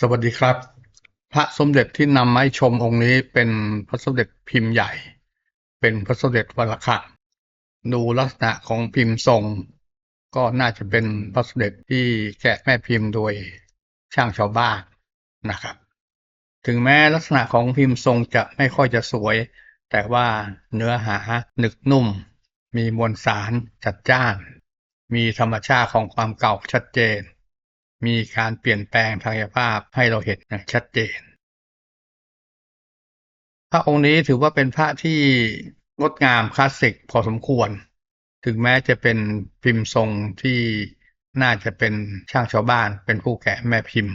สวัสดีครับ พระสมเด็จที่นำมาให้ชมองค์นี้เป็นพระสมเด็จพิมพ์ใหญ่ เป็นพระสมเด็จวัลคังดูลักษณะของพิมพ์ทรง ก็น่าจะเป็นพระสมเด็จที่แกะแม่พิมพ์โดยช่างชาวบ้านนะครับ ถึงแม้ลักษณะของพิมพ์ทรงจะไม่ค่อยจะสวย แต่ว่าเนื้อหาหนึกนุ่ม มีมวลสารจัดจ้าน มีธรรมชาติของความเก่าชัดเจน มีการเปลี่ยนแปลงทางกายภาพให้เราเห็นอย่างชัดเจน พระองค์นี้ถือว่าเป็นพระที่งดงามคลาสสิกพอสมควร ถึงแม้จะเป็นพิมพ์ทรงที่น่าจะเป็นช่างชาวบ้านเป็นผู้แกะแม่พิมพ์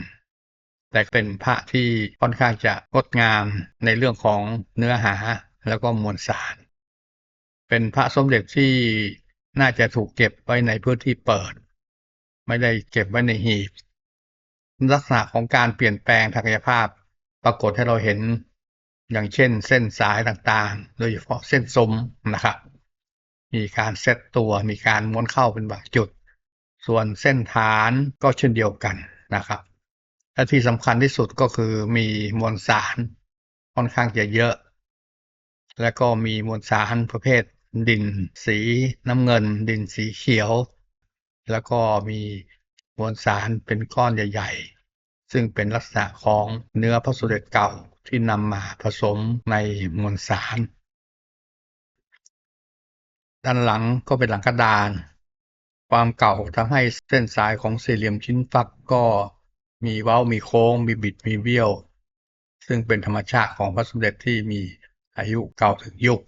แต่เป็นพระที่ค่อนข้างจะงดงามในเรื่องของเนื้อหาแล้วก็มวลสาร เป็นพระสมเด็จที่น่าจะถูกเก็บไว้ในพื้นที่เปิด ไม่ได้เก็บไว้ในหีบ ลักษณะของการเปลี่ยนแปลงทางกายภาพ ปรากฏให้เราเห็นอย่างเช่นเส้นสายต่างๆ โดยเฉพาะเส้นสมนะครับ มีการเซตตัวมีการม้วนเข้าเป็นบางจุด ส่วนเส้นฐานก็เช่นเดียวกันนะครับและที่สำคัญที่สุดก็คือมีมวลสารค่อนข้างจะเยอะ และก็มีมวลสารประเภท ดิน สีน้ำเงิน ดินสีเขียว แล้วก็มีมวลสารเป็นก้อนใหญ่ ๆ ซึ่งเป็นลักษณะของเนื้อพระสมเด็จเก่าที่นำมาผสมในมวลสาร ด้านหลังก็เป็นหลังกระดาน ความเก่าทำให้เส้นสายของสี่เหลี่ยมชิ้นฟักก็มีเว้ามีโค้ง มีบิดมีเบี้ยว ซึ่งเป็นธรรมชาติของพระสมเด็จที่มีอายุเก่าถึงยุค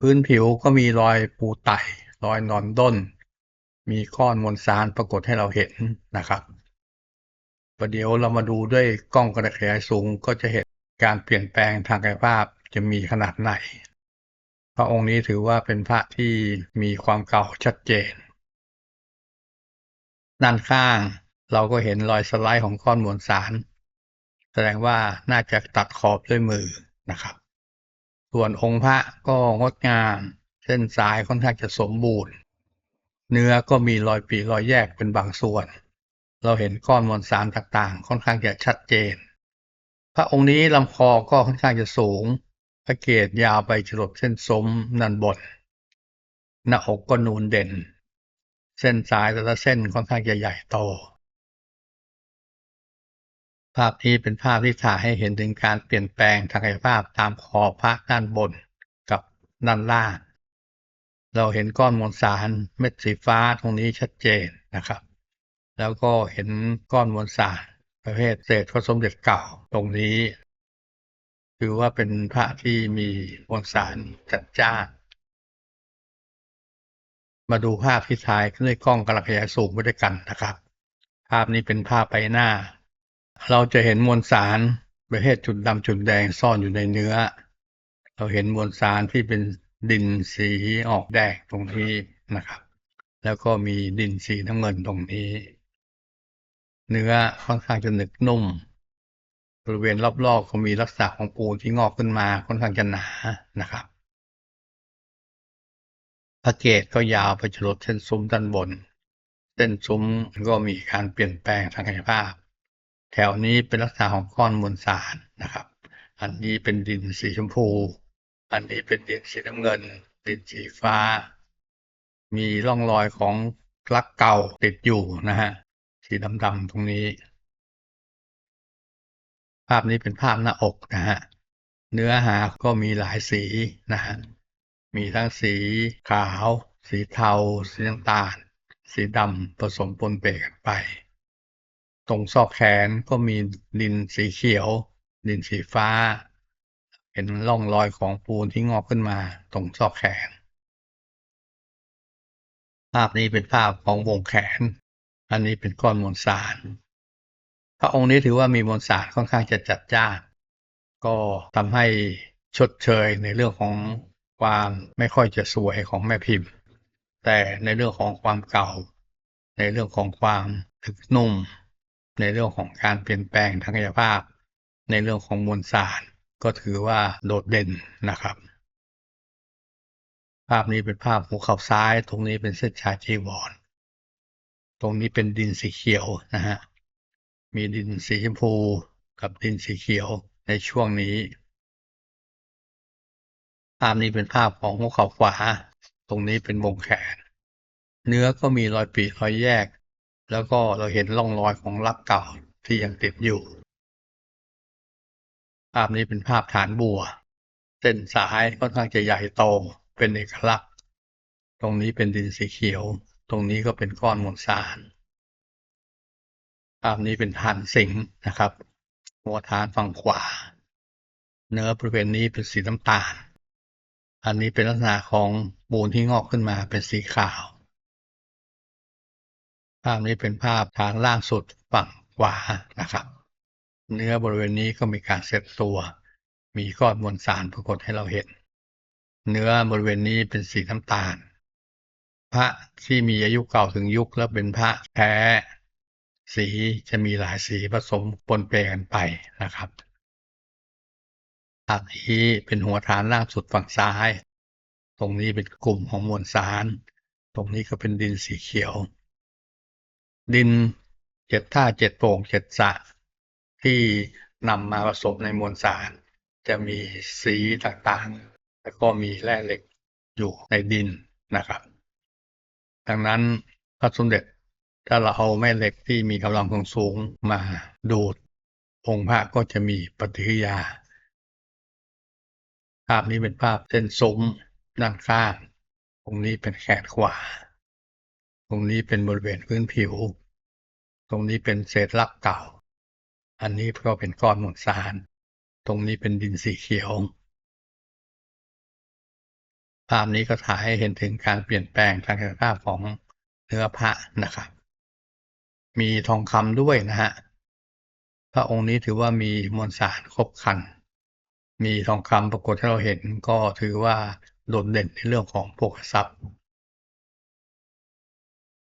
พื้นผิวก็มีรอยปูไต่รอยนอนด้น มีก้อนมวลสารปรากฏให้เราเห็นนะครับประเดี๋ยวเรามาดูด้วยกล้องกระจายสูงก็จะเห็นการเปลี่ยนแปลงทางกายภาพจะมีขนาดไหน พระองค์นี้ถือว่าเป็นพระที่มีความเก่าชัดเจน ด้านข้างเราก็เห็นรอยสไลด์ของก้อนมวลสาร แสดงว่าน่าจะตัดขอบด้วยมือนะครับ ส่วนองค์พระก็งดงาม เส้นสายค่อนข้างจะสมบูรณ์ เนื้อก็มีรอยปีรอยแยกเป็นบางส่วน เราเห็นก้อนมวลสารต่างๆ ค่อนข้างจะชัดเจน พระองค์นี้ลำคอก็ค่อนข้างจะสูง พระเกศยาวไปจรดเส้นสมนันบนหน้าอกก็นูนเด่น เส้นสายแต่ละเส้นค่อนข้างจะใหญ่โต ภาพนี้เป็นภาพที่ถ่ายให้เห็นถึงการเปลี่ยนแปลงทางกายภาพตามคอพระด้านบนกับด้านล่าง เราเห็นก้อนมวลสารเม็ดสีฟ้าตรงนี้ชัดเจนนะครับ แล้วก็เห็นก้อนมวลสารประเภทเศษพระสมเด็จเก่าตรงนี้ ถือว่าเป็นพระที่มีมวลสารจัดจ้านมาดูภาพที่ถ่ายด้วยกล้องกระขยายสูงไปด้วยกันนะครับ ภาพนี้เป็นภาพใบหน้า เราจะเห็นมวลสารประเภทจุดดำจุดแดงซ่อนอยู่ในเนื้อ เราเห็นมวลสารที่เป็น ดินสีออกแดงตรงนี้นะครับ แล้วก็มีดินสีน้ำเงินตรงนี้ เนื้อค่อนข้างจะหนึกนุ่ม บริเวณรอบๆก็มีลักษณะของปูนที่งอกขึ้นมาค่อนข้างจะหนานะครับพระเกศก็ยาวไปจรดเส้นซุ้มด้านบน เส้นซุ้มก็มีการเปลี่ยนแปลงทางกายภาพ แถวนี้เป็นลักษณะของก้อนมวลสารนะครับ อันนี้เป็นดินสีชมพู อันนี้เป็นดินสีน้ำเงิน ดินสีฟ้า มีร่องรอยของลักเก่าติดอยู่นะฮะ สีดำๆตรงนี้ ภาพนี้เป็นภาพหน้าอกนะฮะ เนื้อหาก็มีหลายสีนะฮะ มีทั้งสีขาว สีเทา สีน้ำตาล สีดำผสมปนเปกันไป ตรงซอกแขนก็มีดินสีเขียว ดินสีฟ้า เห็นร่องรอยของปูนที่งอกขึ้นมาตรงซอกแขน ภาพนี้เป็นภาพของวงแขน อันนี้เป็นก้อนมวลสาร พระองค์นี้ถือว่ามีมวลสารค่อนข้างจะจัดจ้าน ก็ทำให้ชดเชยในเรื่องของความไม่ค่อยจะสวยของแม่พิมพ์ แต่ในเรื่องของความเก่า ในเรื่องของความถึกนุ่ม ในเรื่องของการเปลี่ยนแปลงทางกายภาพ ในเรื่องของมวลสาร ก็ถือว่าโดดเด่นนะครับ ภาพนี้เป็นภาพหัวเข่าซ้าย ตรงนี้เป็นเส้นชายจีวร ตรงนี้เป็นดินสีเขียวนะฮะ มีดินสีชมพูกับดินสีเขียวในช่วงนี้ ภาพนี้เป็นภาพของหัวเข่าขวา ตรงนี้เป็นวงแขน เนื้อก็มีรอยปีรอยแยก แล้วก็เราเห็นร่องรอยของรักเก่าที่ยังติดอยู่ ภาพนี้เป็นภาพฐานบัว เส้นสายค่อนข้างจะใหญ่โตเป็นเอกลักษณ์ ตรงนี้เป็นดินสีเขียว ตรงนี้ก็เป็นก้อนมวลสารภาพนี้เป็นฐานสิงห์นะครับ หัวฐานฝั่งขวา เนื้อบริเวณนี้เป็นสีน้ำตาล อันนี้เป็นลักษณะของปูนที่งอกขึ้นมาเป็นสีขาว ภาพนี้เป็นภาพทางล่างสุดฝั่งขวานะครับ เนื้อบริเวณนี้ก็มีการเซตตัว มีก้อนมวลสารปรากฏให้เราเห็น เนื้อบริเวณนี้เป็นสีน้ำตาล พระที่มีอายุเก่าถึงยุคแล้วเป็นพระแท้สีจะมีหลายสีผสมปนเปกันไปนะครับภาพนี้เป็นหัวฐานล่างสุดฝั่งซ้าย ตรงนี้เป็นกลุ่มของมวลสาร ตรงนี้ก็เป็นดินสีเขียว ดินเจ็ดท่าเจ็ดโป่งเจ็ดสะ ที่นำมาผสมในมวลสาร จะมีสีต่างๆ แล้วก็มีแร่เหล็กอยู่ในดินนะครับ ดังนั้นพระสมเด็จถ้าเราเอาแม่เหล็กที่มีกำลังของสูงมาดูด องค์พระก็จะมีปฏิกิริยา ภาพนี้เป็นภาพเส้นสมด้านข้างตรงนี้เป็นแขนขวา ตรงนี้เป็นบริเวณพื้นผิว ตรงนี้เป็นเศษลักเก่า อันนี้ก็เป็นก้อนมวลสารตรงนี้เป็นดินสีเขียว ภาพนี้ก็ถ่ายให้เห็นถึงการเปลี่ยนแปลงทางคุณภาพของเนื้อพระนะครับ มีทองคำด้วยนะฮะ พระองค์นี้ถือว่ามีมวลสารครบคัน มีทองคำปรากฏให้เราเห็นก็ถือว่าโดดเด่นในเรื่องของโภคทรัพย์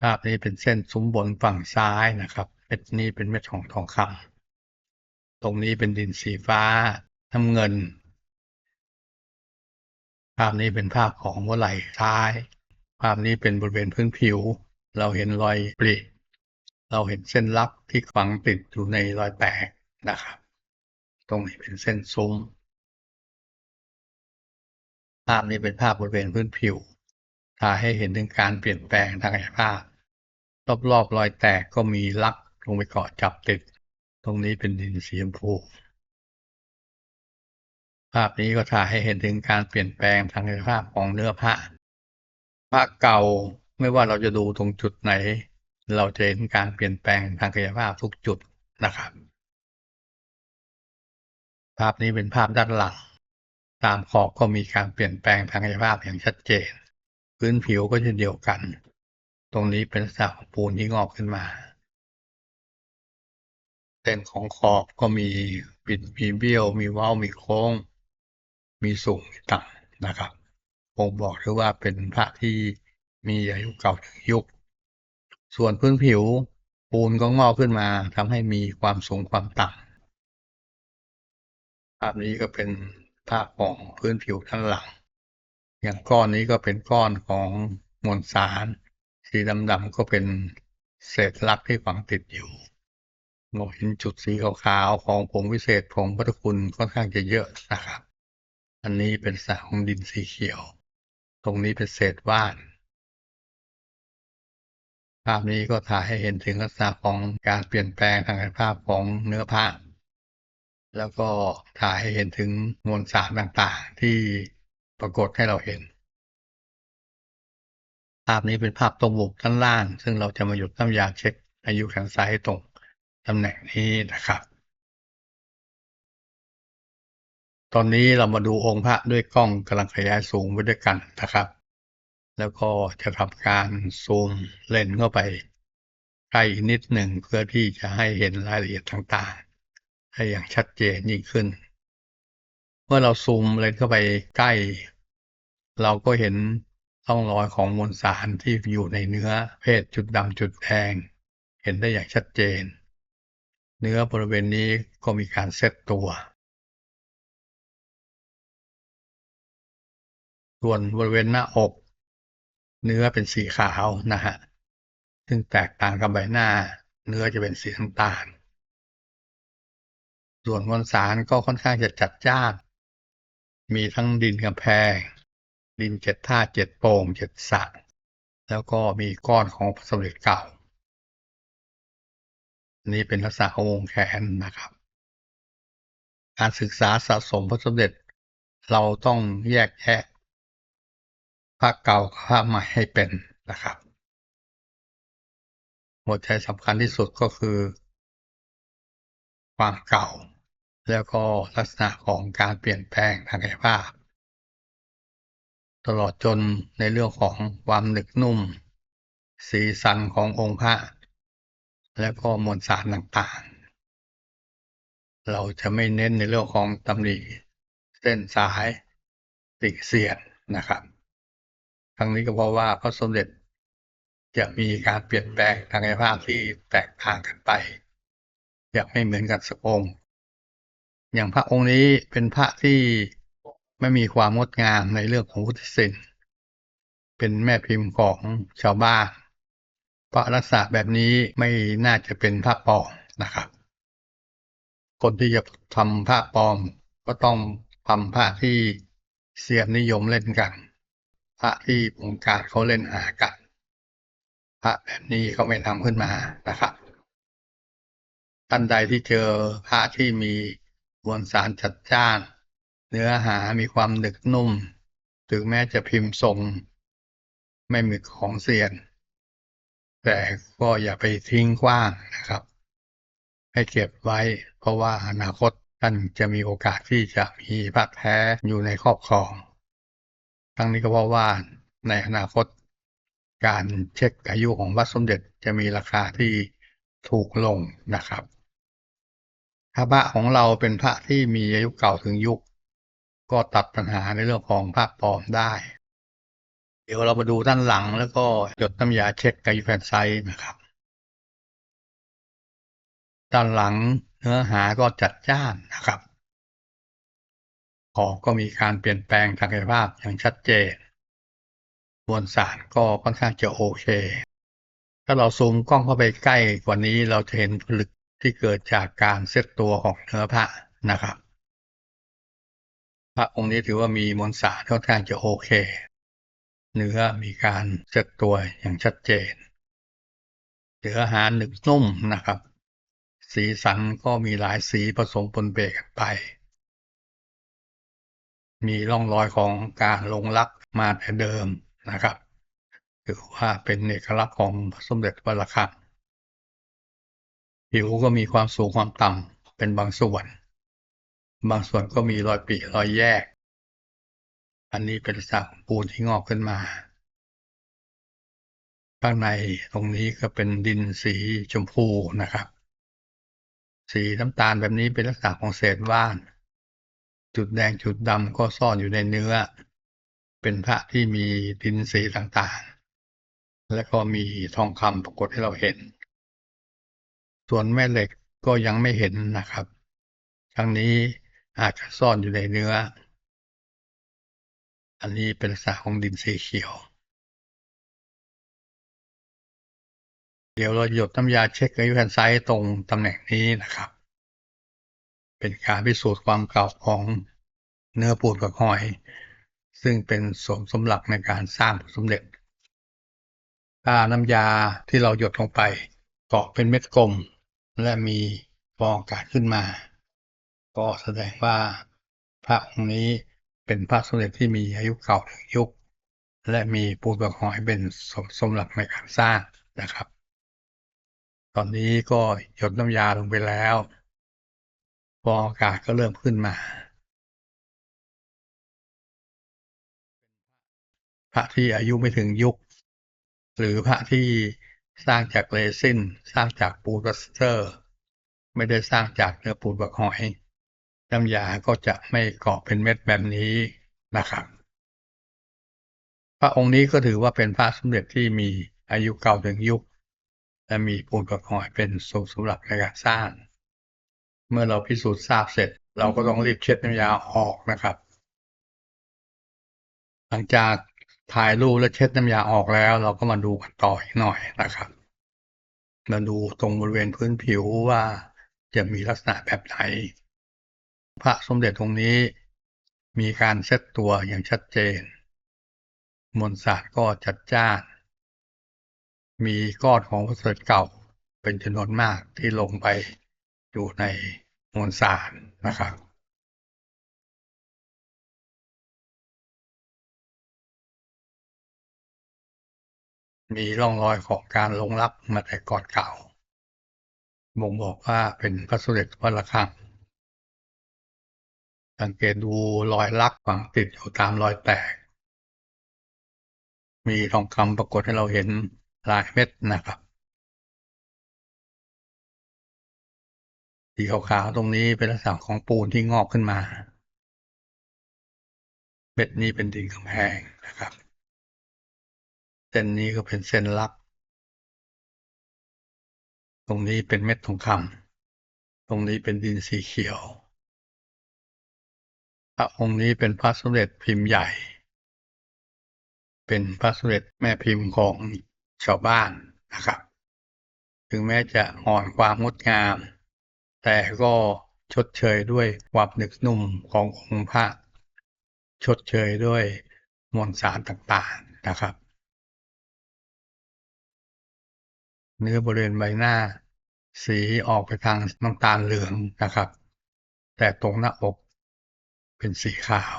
ภาพนี้เป็นเส้นซุ้มบนฝั่งซ้ายนะครับเม็ดนี้เป็นเม็ดของทองคำ ตรงนี้เป็นดินสีฟ้าน้ำเงิน ภาพนี้เป็นภาพของหัวไหล่ซ้าย ภาพนี้เป็นบริเวณพื้นผิว เราเห็นรอยปริเราเห็นเส้นลับที่ฝังติดอยู่ในรอยแตกนะครับ ตรงนี้เป็นเส้นซุ้ม ภาพนี้เป็นภาพบริเวณพื้นผิวถ่ายให้เห็นถึงการเปลี่ยนแปลงทางกายภาพ รอบๆรอยแตกก็มีลักลงไปเกาะจับติด ตรงนี้เป็นดินสีชมพู ภาพนี้ก็ถ่ายให้เห็นถึงการเปลี่ยนแปลงทางกายภาพของเนื้อผ้าผ้าเก่าไม่ว่าเราจะดูตรงจุดไหน เราจะเห็นการเปลี่ยนแปลงทางกายภาพทุกจุดนะครับ ภาพนี้เป็นภาพด้านหลังตามขอบก็มีการเปลี่ยนแปลงทางกายภาพอย่างชัดเจน พื้นผิวก็เช่นเดียวกัน ตรงนี้เป็นลักษณะของปูนที่งอกขึ้นมา เส้นของขอบก็มีบิดมีเบี้ยว มีเว้ามีโค้ง มีสูงมีต่ำนะครับผมบอกถือว่าเป็นพระที่มีอายุเก่าถึงยุค ส่วนพื้นผิวปูนก็งอกขึ้นมาทำให้มีความสูงความต่ำภาพนี้ก็เป็นภาพของพื้นผิวด้านหลัง อย่างก้อนนี้ก็เป็นก้อนของมวลสาร สีดำๆก็เป็นเศษลักที่ฝังติดอยู่ เราเห็นจุดสีขาวๆของผงวิเศษผงพุทธคุณค่อนข้างจะเยอะนะครับ อันนี้เป็นสาของดินสีเขียว ตรงนี้เป็นเศษว่านภาพนี้ก็ถ่ายให้เห็นถึงลักษณะของการเปลี่ยนแปลงทางกายภาพของเนื้อผ้า แล้วก็ถ่ายให้เห็นถึงมวลสารต่างๆ ที่ปรากฏให้เราเห็น ภาพนี้เป็นภาพตรงบุกด้านล่าง ซึ่งเราจะมาหยุดน้ำยาเช็คอายุแขนซ้ายให้ตรง ตำแหน่งนี้นะครับ ตอนนี้เรามาดูองค์พระด้วยกล้องกำลังขยายสูงไปด้วยกันนะครับ แล้วก็จะทำการซูมเลนส์เข้าไปใกล้อีกนิดหนึ่งเพื่อที่จะให้เห็นรายละเอียดต่างๆ ให้อย่างชัดเจนยิ่งขึ้น เมื่อเราซูมเลนส์เข้าไปใกล้ เราก็เห็นร่องรอยของมวลสารที่อยู่ในเนื้อเพศจุดดำจุดแดงเห็นได้อย่างชัดเจน เนื้อบริเวณนี้ก็มีการเซตตัว ส่วนบริเวณหน้าอก เนื้อเป็นสีขาวนะฮะ ซึ่งแตกต่างกับใบหน้า เนื้อจะเป็นสีน้ำตาล ส่วนมวลสารก็ค่อนข้างจะจัดจ้าน มีทั้งดินกำแพง ดินเจ็ดท่าเจ็ดโป่งเจ็ดสระแล้วก็มีก้อนของพระสมเด็จเก่า นี่เป็นลักษณะของวงแขนนะครับ การศึกษาสะสมพระสมเด็จ เราต้องแยกแยะพระเก่ากับพระใหม่ให้เป็นนะครับหัวใจสำคัญที่สุดก็คือ ความเก่า แล้วก็ลักษณะของการเปลี่ยนแปลงทางกายภาพ ตลอดจนในเรื่องของความหนึกนุ่ม สีสันขององค์พระ และก็มวลสารต่างๆ เราจะไม่เน้นในเรื่องของตำหนิเส้นสายติเสียดนะครับ ทั้งนี้ก็เพราะว่าพระสมเด็จจะมีการเปลี่ยนแปลงทางกายภาพที่แตกต่างกันไป อย่างไม่เหมือนกันสักองค์ อย่างพระองค์นี้เป็นพระที่ไม่มีความงดงามในเรื่องของพุทธศิลป์เป็นแม่พิมพ์ของชาวบ้าน พระลักษณะแบบนี้ไม่น่าจะเป็นพระปลอมนะครับ คนที่จะทำพระปลอมก็ต้องทำพระที่เสียนนิยมเล่นกันพระที่วงการเขาเล่นหากันพระแบบนี้เขาไม่ทำขึ้นมานะครับท่านใดที่เจอพระที่มีมวลสารจัดจ้าน เนื้อหามีความหนึกนุ่ม ถึงแม้จะพิมพ์ทรง ไม่มือนของเซียน แต่ก็อย่าไปทิ้งกว้างนะครับ ให้เก็บไว้ เพราะว่าอนาคตท่านจะมีโอกาสที่จะมีพระแท้อยู่ในครอบครอง ทั้งนี้ก็เพราะว่าในอนาคต การเช็คอายุของวัดสมเด็จจะมีราคาที่ถูกลงนะครับถ้าพระของเราเป็นพระที่มีอายุเก่าถึงยุค ก็ตัดปัญหาในเรื่องของพระปลอมได้ เดี๋ยวเรามาดูด้านหลังแล้วก็หยดน้ำยาเช็คกายูแฟนไซต์นะครับ ด้านหลังเนื้อหาก็จัดจ้านนะครับ ของก็มีการเปลี่ยนแปลงทางกายภาพอย่างชัดเจนมวลสารก็ค่อนข้างจะโอเค ถ้าเราซูมกล้องเข้าไปใกล้กว่านี้เราจะเห็นผลึกที่เกิดจากการเซตตัวของเนื้อพระนะครับ พระองค์นี้ถือว่ามีมวลสารค่อนข้างจะโอเค เนื้อมีการเซตตัวอย่างชัดเจนเนื้อหาหนึบนุ่มนะครับ สีสันก็มีหลายสีผสมปนเปกันไป มีร่องรอยของการลงรักมาแต่เดิมนะครับถือว่าเป็นเอกลักษณ์ของสมเด็จวัดระฆังผิวก็มีความสูงความต่ำเป็นบางส่วน บางส่วนก็มีรอยปริรอยแยก อันนี้เป็นลักษณะของปูนที่งอกขึ้นมา ข้างในตรงนี้ก็เป็นดินสีชมพูนะครับ สีน้ำตาลแบบนี้เป็นลักษณะของเศษว่าน จุดแดงจุดดำก็ซ่อนอยู่ในเนื้อ เป็นพระที่มีดินสีต่างๆ และก็มีทองคำปรากฏให้เราเห็น ส่วนแม่เหล็กก็ยังไม่เห็นนะครับทั้งนี้อาจจะซ่อนอยู่ในเนื้อ อันนี้เป็นลักษณะของดินสีเขียว เดี๋ยวเราหยดน้ำยาเช็คอายุแผ่นไซต์ตรงตำแหน่งนี้นะครับ เป็นการพิสูจน์ความเก่าของเนื้อปูนกับหอย ซึ่งเป็นสมสมหลักในการสร้างผลสมเด็จ ถ้าน้ำยาที่เราหยดลงไปเกาะเป็นเม็ดกลม และมีฟองอากาศขึ้นมา ก็แสดงว่าพระองค์นี้ เป็นพระสมเด็จที่มีอายุเก่าถึงยุค และมีปูนกับหอยเป็นสมสมหลักในการสร้างนะครับ ตอนนี้ก็หยดน้ำยาลงไปแล้วฟออากาศก็เริ่มขึ้นมา พระที่อายุไม่ถึงยุค หรือพระที่สร้างจากเรซินสร้างจากปูนพลาสเตอร์ ไม่ได้สร้างจากเนื้อปูนบักหอย น้ำยาก็จะไม่เกาะเป็นเม็ดแบบนี้นะครับ พระองค์นี้ก็ถือว่าเป็นพระสมเด็จที่มีอายุเก่าถึงยุค และมีปูนบักหอยเป็นสมสำหรับในการสร้าง เมื่อเราพิสูจน์ทราบเสร็จ เราก็ต้องรีบเช็ดน้ำยาออกนะครับ หลังจากถ่ายรูปและเช็ดน้ำยาออกแล้ว เราก็มาดูกันต่ออีกหน่อยนะครับมาดูตรงบริเวณพื้นผิวว่าจะมีลักษณะแบบไหน พระสมเด็จองค์นี้มีการเซตตัวอย่างชัดเจนมวลสารก็จัดจ้าน มีก้อนของพระสด็จเก่าเป็นจำนวนมากที่ลงไปอยู่ในมวลสารนะครับมีร่องรอยของการลงรับมาแต่ก่อนเก่าบ่งบอกว่าเป็นพระสมเด็จวัดระฆัง สังเกตดูรอยลักฝังติดอยู่ตามรอยแตก มีทองคำปรากฏให้เราเห็นหลายเม็ดนะครับสีขาวๆตรงนี้เป็นลักษณะของปูนที่งอกขึ้นมา เม็ดนี้เป็นดินกำแพงนะครับ เส้นนี้ก็เป็นเส้นลัก ตรงนี้เป็นเม็ดทองคำตรงนี้เป็นดินสีเขียว พระองค์นี้เป็นพระสมเด็จพิมพ์ใหญ่ เป็นพระสมเด็จแม่พิมพ์ของชาวบ้านนะครับ ถึงแม้จะอ่อนความงดงาม แต่ก็ชดเชยด้วยความหนึกนุ่มขององค์พระ ชดเชยด้วยมวลสารต่างๆนะครับ เนื้อบริเวณใบหน้า สีออกไปทางน้ำตาลเหลืองนะครับ แต่ตรงหน้าอก เป็นสีขาว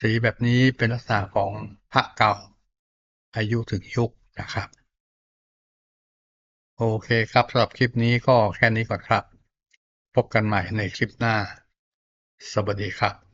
สีแบบนี้เป็นลักษณะของพระเก่า อายุถึงยุคนะครับ โอเคครับสำหรับคลิปนี้ก็แค่นี้ก่อนครับ พบกันใหม่ในคลิปหน้า สวัสดีครับ